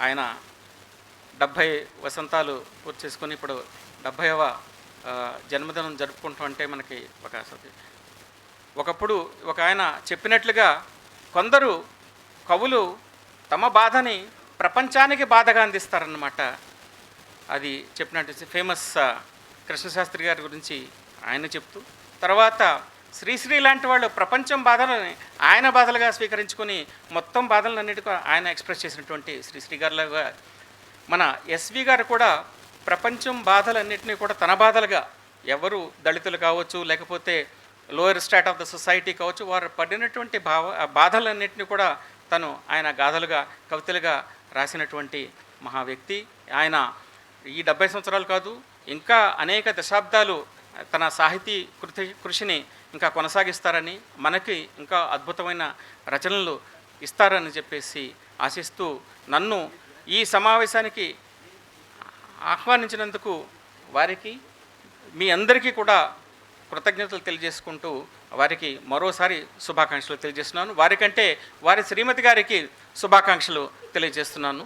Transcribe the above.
ఆయన డెబ్భై వసంతాలు పూర్తి చేసుకొని ఇప్పుడు డెబ్భైవ జన్మదినం జరుపుకుంటాం అంటే మనకి ఒక ఒకప్పుడు ఒక ఆయన చెప్పినట్లుగా కొందరు కవులు తమ బాధని ప్రపంచానికి బాధగా అందిస్తారన్నమాట. అది చెప్పినట్టు ఫేమస్ కృష్ణశాస్త్రి గారి గురించి ఆయన చెప్తూ తర్వాత శ్రీశ్రీ లాంటి వాళ్ళు ప్రపంచం బాధలని ఆయన బాధలుగా స్వీకరించుకొని మొత్తం బాధలన్నిటికీ ఆయన ఎక్స్ప్రెస్ చేసినటువంటి శ్రీశ్రీ గారులాగా మన ఎస్వి గారు కూడా ప్రపంచం బాధలన్నింటినీ కూడా తన బాధలుగా ఎవరు దళితులు కావచ్చు లేకపోతే lower strata of the society కావచ్చు వారు పడినటువంటి భావ బాధలన్నింటినీ కూడా తను ఆయన గాథలుగా కవితలుగా రాసినటువంటి మహా వ్యక్తి ఆయన ఈ డెబ్బై సంవత్సరాలు కాదు ఇంకా అనేక దశాబ్దాలు తన సాహితీ కృతి కృషిని ఇంకా కొనసాగిస్తారని మనకి ఇంకా అద్భుతమైన రచనలు ఇస్తారని చెప్పేసి ఆశిస్తూ నన్ను ఈ సమావేశానికి ఆహ్వానించినందుకు వారికి మీ అందరికీ కూడా కృతజ్ఞతలు తెలియజేసుకుంటూ వారికి మరోసారి శుభాకాంక్షలు తెలియజేస్తున్నాను. వారికంటే వారి శ్రీమతి గారికి శుభాకాంక్షలు తెలియజేస్తున్నాను.